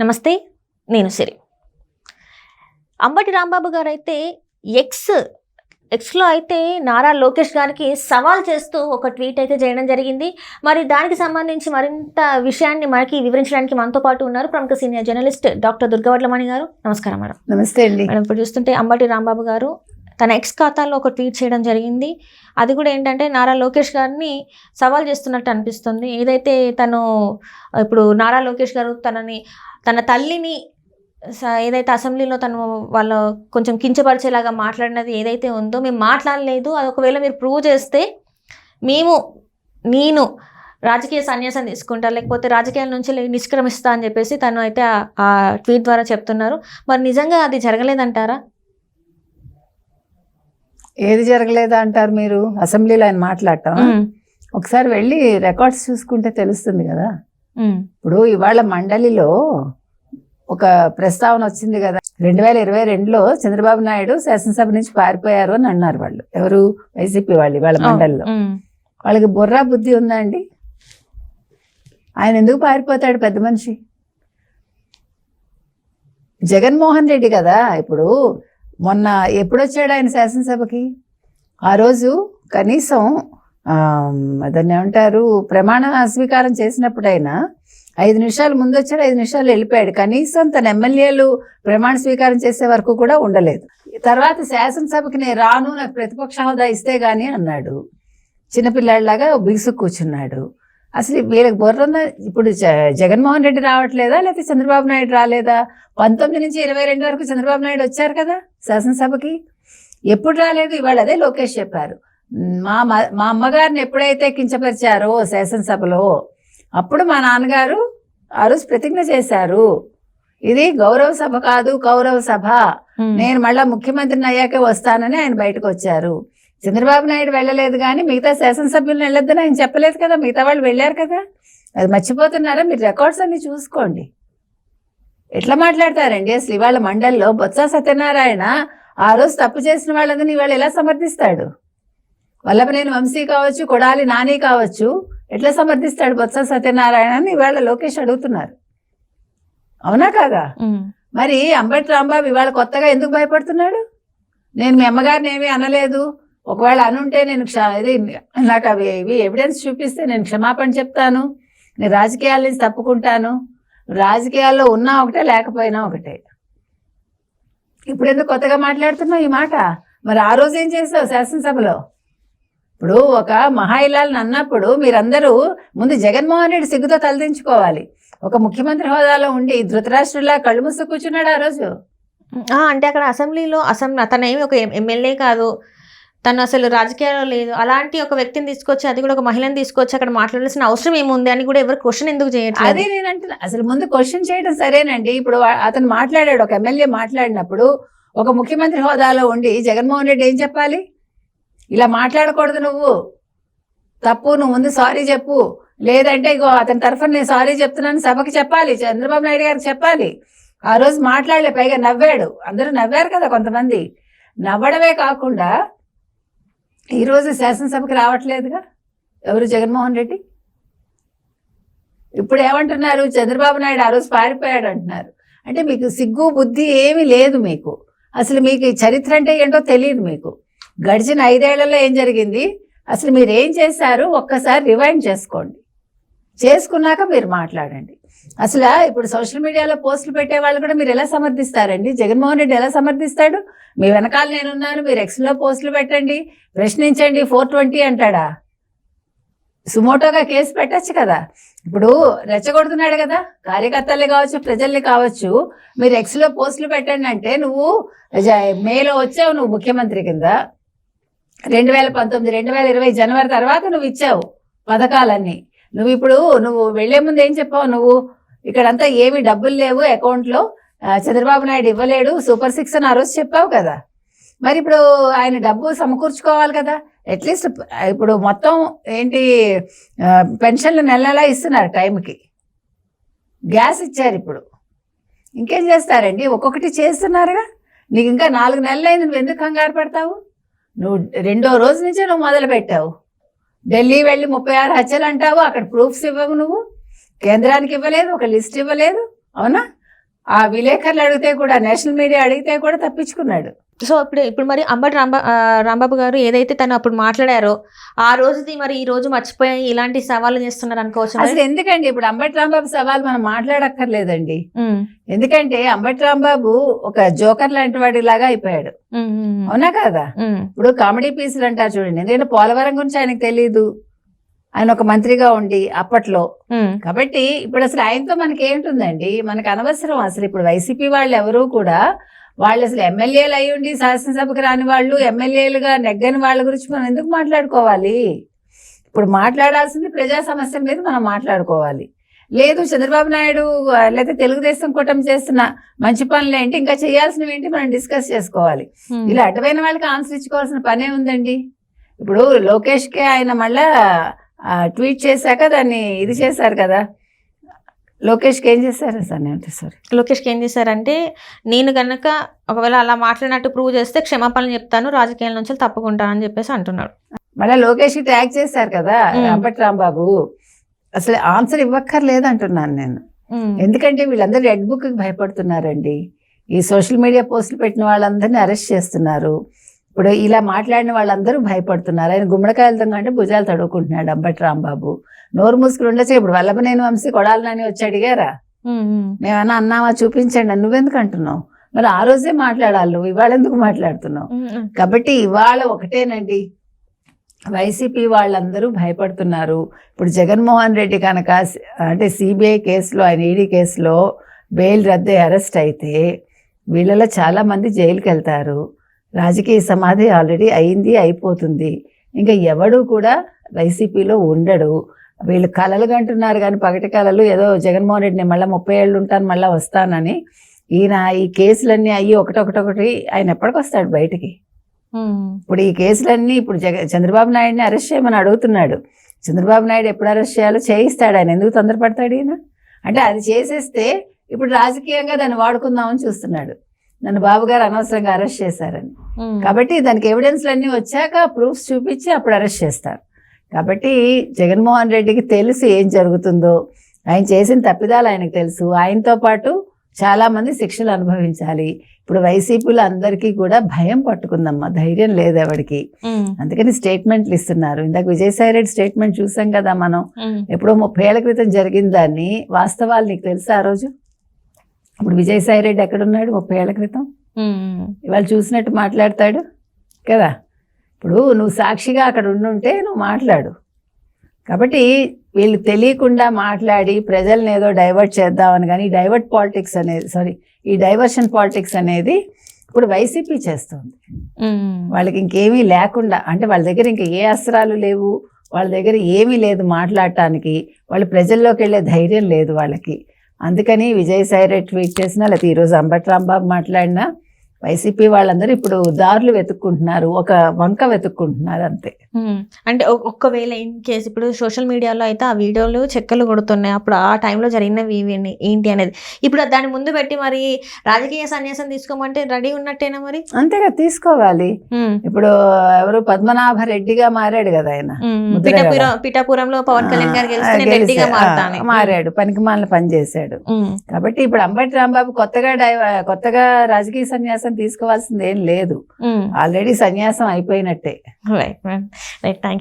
నమస్తే నేను సిరి. అంబటి రాంబాబు గారు అయితే ఎక్స్ ఎక్స్లో అయితే నారా లోకేష్ గారికి సవాల్ చేస్తూ ఒక ట్వీట్ అయితే చేయడం జరిగింది. మరి దానికి సంబంధించి మరింత విషయాన్ని మనకి వివరించడానికి మనతో పాటు ఉన్నారు ప్రముఖ సీనియర్ జర్నలిస్ట్ డాక్టర్ దుర్గవడ్లమణి గారు. నమస్కారం మేడం. నమస్తే అండి. మేడం ఇప్పుడు చూస్తుంటే అంబటి రాంబాబు గారు తన ఎక్స్ ఖాతాలో ఒక ట్వీట్ చేయడం జరిగింది. అది కూడా ఏంటంటే నారా లోకేష్ గారిని సవాల్ చేస్తున్నట్టు అనిపిస్తుంది. ఏదైతే తను ఇప్పుడు నారా లోకేష్ గారు తనని తన తల్లిని ఏదైతే అసెంబ్లీలో తను వాళ్ళ కొంచెం కించపరిచేలాగా మాట్లాడినది ఏదైతే ఉందో మేము మాట్లాడలేదు. అది ఒకవేళ మీరు ప్రూవ్ చేస్తే మేము నేను రాజకీయ సన్యాసం తీసుకుంటా లేకపోతే రాజకీయాల నుంచి నిష్క్రమిస్తా అని చెప్పేసి తను అయితే ఆ- ట్వీట్ ద్వారా చెప్తున్నారు. మరి నిజంగా అది జరగలేదంటారా? ఏది జరగలేదా అంటారు మీరు? అసెంబ్లీలో ఆయన మాట్లాడటం ఒకసారి వెళ్ళి రికార్డ్స్ చూసుకుంటే తెలుస్తుంది కదా. ఇప్పుడు ఇవాళ మండలిలో ఒక ప్రస్తావన వచ్చింది కదా. రెండు వేల ఇరవై రెండులో చంద్రబాబు నాయుడు శాసనసభ నుంచి పారిపోయారు అని అన్నారు వాళ్ళు. ఎవరు? వైసీపీ వాళ్ళు ఇవాళ మండలిలో. వాళ్ళకి బుర్రా బుద్ధి ఉందా అండి? ఆయన ఎందుకు పారిపోతాడు పెద్ద మనిషి? జగన్మోహన్ రెడ్డి కదా. ఇప్పుడు మొన్న ఎప్పుడు వచ్చాడు ఆయన శాసనసభకి? ఆ రోజు కనీసం దాన్ని ఏమంటారు? ప్రమాణ స్వీకారం చేసినప్పుడైనా ఐదు నిమిషాలు ముందు వచ్చాడు ఐదు నిమిషాలు వెళ్ళిపోయాడు. కనీసం తన ఎమ్మెల్యేలు ప్రమాణ స్వీకారం చేసే వరకు కూడా ఉండలేదు. తర్వాత శాసనసభకి నేను రాను నాకు ప్రతిపక్ష హోదా ఇస్తే గాని అన్నాడు. చిన్నపిల్లాడిలాగా బిగుసు కూర్చున్నాడు. అసలు వీళ్ళకి బుర్ర ఇప్పుడు జ- జగన్మోహన్ రెడ్డి రావట్లేదా? లేకపోతే చంద్రబాబు నాయుడు రాలేదా? పంతొమ్మిది నుంచి ఇరవై రెండు వరకు చంద్రబాబు నాయుడు వచ్చారు కదా శాసనసభకి. ఎప్పుడు రాలేదు? ఇవాళ అదే లోకేష్ చెప్పారు. మా మ- అమ్మగారిని ఎప్పుడైతే కించపరిచారో శాసనసభలో అప్పుడు మా నాన్నగారు ఆ రోజు ప్రతిజ్ఞ చేశారు. ఇది గౌరవ సభ కాదు కౌరవ సభ. నేను మళ్ళా ముఖ్యమంత్రిని అయ్యాకే వస్తానని ఆయన బయటకు వచ్చారు. చంద్రబాబు నాయుడు వెళ్ళలేదు కానీ మిగతా శాసనసభ్యులను వెళ్ళొద్దని ఆయన చెప్పలేదు కదా మిగతా వాళ్ళు వెళ్ళారు కదా. అది మర్చిపోతున్నారా? మీరు రికార్డ్స్ అన్ని చూసుకోండి. ఎట్లా మాట్లాడతారండి? అసలు ఇవాళ మండలిలో బొత్స సత్యనారాయణ ఆ రోజు తప్పు చేసిన వాళ్ళని ఇవాళ ఎలా సమర్థిస్తాడు? వల్లభనేని వంశీ కావచ్చు కొడాలి నాని కావచ్చు ఎట్లా సమర్థిస్తాడు బొత్స సత్యనారాయణ అని ఇవాళ లోకేష్ అడుగుతున్నారు. అవునా కాదా? మరి అంబటి రాంబాబు ఇవాళ కొత్తగా ఎందుకు భయపడుతున్నాడు? నేను మీ అమ్మగారిని ఏమీ అనలేదు. ఒకవేళ అనుంటే నేను క్ష ఇది నాకు అవి ఇవి ఎవిడెన్స్ చూపిస్తే నేను క్షమాపణ చెప్తాను. నేను రాజకీయాల నుంచి తప్పుకుంటాను. రాజకీయాల్లో ఉన్నా ఒకటే లేకపోయినా ఒకటే. ఇప్పుడు ఎందుకు కొత్తగా మాట్లాడుతున్నావు ఈ మాట? మరి ఆ రోజు ఏం చేస్తావు శాసనసభలో? ఇప్పుడు ఒక మహాయిలాలను అన్నప్పుడు మీరందరూ ముందు జగన్మోహన్ రెడ్డి సిగ్గుతో తలదించుకోవాలి. ఒక ముఖ్యమంత్రి హోదాలో ఉండి ధృతరాష్ట్రులా కళ్ళు మూసి కూర్చున్నాడు ఆ రోజు. ఆ, అంటే అక్కడ అసెంబ్లీలో అసెంబ్లీ తన ఏమి ఒక ఎమ్మెల్యే కాదు. తను అసలు రాజకీయాల్లో లేదు. అలాంటి ఒక వ్యక్తిని తీసుకొచ్చి అది కూడా ఒక మహిళని తీసుకొచ్చి అక్కడ మాట్లాడాల్సిన అవసరం ఏముంది అని కూడా ఎవరు క్వశ్చన్ ఎందుకు చేయట్లేదు? అదే నేను అంటున్నా. అసలు ముందు క్వశ్చన్ చేయడం సరేనండి. ఇప్పుడు అతను మాట్లాడాడు ఒక ఎమ్మెల్యే మాట్లాడినప్పుడు ఒక ముఖ్యమంత్రి హోదాలో ఉండి జగన్మోహన్ రెడ్డి ఏం చెప్పాలి? ఇలా మాట్లాడకూడదు నువ్వు. తప్పు నువ్వు ముందు సారీ చెప్పు. లేదంటే ఇగో అతని తరఫున నేను సారీ చెప్తున్నాను సభకి చెప్పాలి చంద్రబాబు నాయుడు గారికి చెప్పాలి. ఆ రోజు మాట్లాడలే పైగా నవ్వాడు. అందరూ నవ్వారు కదా కొంతమంది. నవ్వడమే కాకుండా ఈరోజు శాసనసభకి రావట్లేదుగా? ఎవరు? జగన్మోహన్ రెడ్డి? ఇప్పుడు ఏమంటున్నారు? చంద్రబాబు నాయుడు ఆ రోజు పారిపోయాడు అంటున్నారు. అంటే మీకు సిగ్గు బుద్ధి ఏమీ లేదు మీకు. అసలు మీకు ఈ చరిత్ర అంటే ఏంటో తెలియదు మీకు. గడిచిన ఐదేళ్ళలో ఏం జరిగింది? అసలు మీరు ఏం చేశారు? ఒక్కసారి రివైండ్ చేసుకోండి. చేసుకున్నాక మీరు మాట్లాడండి. అసలు ఇప్పుడు సోషల్ మీడియాలో పోస్టులు పెట్టే వాళ్ళు కూడా మీరు ఎలా సమర్థిస్తారండి? జగన్మోహన్ రెడ్డి ఎలా సమర్థిస్తాడు? మీ వెనకాల నేనున్నాను మీరు ఎక్స్లో పోస్టులు పెట్టండి ప్రశ్నించండి ఫోర్ ట్వంటీ అంటాడా? సుమోటోగా కేసు పెట్టచ్చు కదా. ఇప్పుడు రెచ్చగొడుతున్నాడు కదా. కార్యకర్తలు కావచ్చు ప్రజల్ని కావచ్చు మీరు ఎక్స్లో పోస్టులు పెట్టండి అంటే నువ్వు జ- మేలో వచ్చావు నువ్వు ముఖ్యమంత్రి కింద. రెండు వేల పంతొమ్మిది రెండు వేల ఇరవై జనవరి తర్వాత నువ్వు ఇచ్చావు పథకాలన్నీ. నువ్వు ఇప్పుడు నువ్వు వెళ్ళే ముందు ఏం చెప్పావు? నువ్వు ఇక్కడంతా ఏమి డబ్బులు లేవు అకౌంట్లో. చంద్రబాబు నాయుడు ఇవ్వలేడు సూపర్ సిక్స్ అని ఆ రోజు చెప్పావు కదా. మరి ఇప్పుడు ఆయన డబ్బు సమకూర్చుకోవాలి కదా. అట్లీస్ట్ ఇప్పుడు మొత్తం ఏంటి పెన్షన్లు నెల నెలా ఇస్తున్నారు టైంకి. గ్యాస్ ఇచ్చారు ఇప్పుడు. ఇంకేం చేస్తారండి? ఒక్కొక్కటి చేస్తున్నారుగా. నీకు ఇంకా నాలుగు నెలలైంది నువ్వు ఎందుకు కంగారు పడతావు? నువ్వు రెండో రోజు నుంచే నువ్వు మొదలు పెట్టావు. ఢిల్లీ వెళ్ళి ముప్పై ఆరు హత్యలు అంటావు అక్కడ ప్రూఫ్స్ ఇవ్వవు నువ్వు. కేంద్రానికి ఇవ్వలేదు ఒక లిస్ట్ ఇవ్వలేదు అవునా? ఆ విలేకరులు అడిగితే కూడా నేషనల్ మీడియా అడిగితే కూడా తప్పించుకున్నాడు. సో ఇప్పుడు ఇప్పుడు మరి అంబటి రాంబా రాంబాబు గారు ఏదైతే తను అప్పుడు మాట్లాడారో ఆ రోజుది మరి ఈ రోజు మర్చిపోయి ఇలాంటి సవాళ్ళు చేస్తున్నారు అనుకోవచ్చు? అసలు ఎందుకండి ఇప్పుడు అంబటి రాంబాబు సవాల్ మనం మాట్లాడక్కర్లేదండి. ఎందుకంటే అంబటి రాంబాబు ఒక జోకర్ లాంటి వాడి లాగా అయిపోయాడు అవునా కదా? ఇప్పుడు కామెడీ పీసులు అంటారు చూడండి. ఎందుకంటే పోలవరం గురించి ఆయనకు తెలియదు ఆయన ఒక మంత్రిగా ఉండి అప్పట్లో. కాబట్టి ఇప్పుడు అసలు ఆయనతో మనకి ఏంటుందండి మనకు అనవసరం అసలు. ఇప్పుడు వైసీపీ వాళ్ళు ఎవరు కూడా వాళ్ళు అసలు ఎమ్మెల్యేలు అయి ఉండి శాసనసభకు రాని వాళ్ళు ఎమ్మెల్యేలుగా నెగ్గని వాళ్ళ గురించి మనం ఎందుకు మాట్లాడుకోవాలి? ఇప్పుడు మాట్లాడాల్సింది ప్రజా సమస్యల మీద మనం మాట్లాడుకోవాలి. లేదు చంద్రబాబు నాయుడు లేదా తెలుగుదేశం కూటమి చేస్తున్న మంచి పనులు ఏంటి? ఇంకా చేయాల్సినవి ఏంటి? మనం డిస్కస్ చేసుకోవాలి. ఇలా అటువైన వాళ్ళకి ఆన్సర్ ఇచ్చుకోవాల్సిన పనే ఉందండి. ఇప్పుడు లోకేష్కే ఆయన మళ్ళా ట్వీట్ చేశాక దాన్ని ఇది చేశారు కదా. లోకేష్కి ఏం చేశారు సార్? నేను సారీ లోకేష్కి ఏం చేశారంటే నేను గనక ఒకవేళ అలా మాట్లాడినట్టు ప్రూవ్ చేస్తే క్షమాపణలు చెప్తాను రాజకీయాల నుంచి తప్పుకుంటానని చెప్పేసి అంటున్నాడు. మళ్ళీ లోకేష్కి ట్యాగ్ చేశారు కదా. అంబటి రాంబాబు అసలు ఆన్సర్ ఇవ్వక్కర్లేదు అంటున్నాను నేను. ఉమ్, ఎందుకంటే వీళ్ళందరూ రెడ్ బుక్ భయపడుతున్నారండి. ఈ సోషల్ మీడియా పోస్టులు పెట్టిన వాళ్ళందరినీ అరెస్ట్ చేస్తున్నారు. ఇప్పుడు ఇలా మాట్లాడిన వాళ్ళందరూ భయపడుతున్నారు. ఆయన గుమ్మడికాయలతో అంటే భుజాలు తడుకుంటున్నాడు అంబటి రాంబాబు. నోరు మూసుకుని ఉండొచ్చు. ఇప్పుడు వల్లభనేని వంశీ కొడాలని వచ్చి అడిగారా? మేమన్నా అన్నావా? చూపించండి నువ్వెందుకు అంటున్నావు మరి ఆ రోజే మాట్లాడాలి నువ్వు. ఇవాళ ఎందుకు మాట్లాడుతున్నావు. కాబట్టి ఇవాళ ఒకటేనండి. వైసీపీ వాళ్ళందరూ భయపడుతున్నారు. ఇప్పుడు జగన్మోహన్ రెడ్డి కనుక అంటే సిబిఐ కేసులో ఆయన ఈడీ కేసులో బెయిల్ రద్దు అరెస్ట్ అయితే వీళ్ళలో చాలా మంది జైలుకి వెళ్తారు రాజకీయ సమాధి ఆల్రెడీ అయింది అయిపోతుంది. ఇంకా ఎవడు కూడా వైసీపీలో ఉండడు. వీళ్ళు కలలు కంటున్నారు కానీ పగటి కలలు ఏదో జగన్మోహన్ రెడ్డిని మళ్ళీ ముప్పై ఏళ్ళు ఉంటాను మళ్ళీ వస్తానని. ఈయన ఈ కేసులన్నీ అయ్యి ఒకటొకటొకటి ఆయన ఎప్పటికి వస్తాడు బయటికి? ఇప్పుడు ఈ కేసులన్నీ ఇప్పుడు జగ చంద్రబాబు నాయుడిని అరెస్ట్ చేయమని అడుగుతున్నాడు. చంద్రబాబు నాయుడు ఎప్పుడు అరెస్ట్ చేయాలో చేయిస్తాడు. ఆయన ఎందుకు తొందరపడతాడు ఈయన? అంటే అది చేసేస్తే ఇప్పుడు రాజకీయంగా దాన్ని వాడుకుందామని చూస్తున్నాడు. నన్ను బాబు గారు అనవసరంగా అరెస్ట్ చేశారని. కాబట్టి దానికి ఎవిడెన్స్లు అన్నీ వచ్చాక ప్రూఫ్స్ చూపించి అప్పుడు అరెస్ట్ చేస్తారు. కాబట్టి జగన్మోహన్ రెడ్డికి తెలుసు ఏం జరుగుతుందో ఆయన చేసిన తప్పిదాలు ఆయనకు తెలుసు. ఆయనతో పాటు చాలా మంది శిక్షలు అనుభవించాలి. ఇప్పుడు వైసీపీలో అందరికీ కూడా భయం పట్టుకుందమ్మా. ధైర్యం లేదు ఎవరికి అందుకని స్టేట్మెంట్లు ఇస్తున్నారు. ఇందాక విజయసాయి రెడ్డి స్టేట్మెంట్ చూసాం కదా మనం. ఎప్పుడో ముప్పై ఏళ్ళ క్రితం జరిగిన దాన్ని. వాస్తవాలు నీకు తెలుసా ఆ రోజు? ఇప్పుడు విజయసాయి రెడ్డి ఎక్కడున్నాడు? ముప్పై ఏళ్ళ క్రితం. ఇవాళ చూసినట్టు మాట్లాడతాడు. కదా? ఇప్పుడు నువ్వు సాక్షిగా అక్కడ ఉండుంటే నువ్వు మాట్లాడు. కాబట్టి వీళ్ళు తెలియకుండా మాట్లాడి ప్రజల్ని ఏదో డైవర్ట్ చేద్దామని కానీ డైవర్ట్ పాలిటిక్స్ అనేది సారీ ఈ డైవర్షన్ పాలిటిక్స్ అనేది ఇప్పుడు వైసీపీ చేస్తుంది. వాళ్ళకి ఇంకేమీ లేకుండా అంటే వాళ్ళ దగ్గర ఇంకా ఏ అస్త్రాలు లేవు వాళ్ళ దగ్గర ఏమీ లేదు మాట్లాడటానికి వాళ్ళు ప్రజల్లోకి వెళ్ళే ధైర్యం లేదు వాళ్ళకి. అందుకని విజయసాయి రెడ్డి ట్వీట్ చేసినా లేకపోతే ఈరోజు అంబట్ రాంబాబు మాట్లాడినా వైసీపీ వాళ్ళందరూ ఇప్పుడు దారులు వెతుక్కుంటున్నారు ఒక వంక వెతుక్కుంటున్నారు అంతే. అంటే ఒక్కవేళ ఇన్ కేసు ఇప్పుడు సోషల్ మీడియాలో అయితే ఆ వీడియోలు చెక్కలు కొడుతున్నాయి అప్పుడు ఆ టైంలో జరిగినవి ఏంటి అనేది. ఇప్పుడు దాన్ని ముందు పెట్టి మరి రాజకీయ సన్యాసం తీసుకోమంటే రెడీ ఉన్నట్టేనా మరి? అంతేగా తీసుకోవాలి. ఇప్పుడు ఎవరు పద్మనాభ రెడ్డిగా మారాడు కదా ఆయన. పిఠాపురంలో పవన్ కళ్యాణ్ గారు మారాడు పనికి మాలిన పని చేశాడు. ఉమ్, కాబట్టి ఇప్పుడు అంబటి రాంబాబు కొత్తగా కొత్తగా రాజకీయ సన్యాసం తీసుకోవాల్సింది ఏం లేదు. ఆల్రెడీ సన్యాసం అయిపోయినట్టే. Right right thank you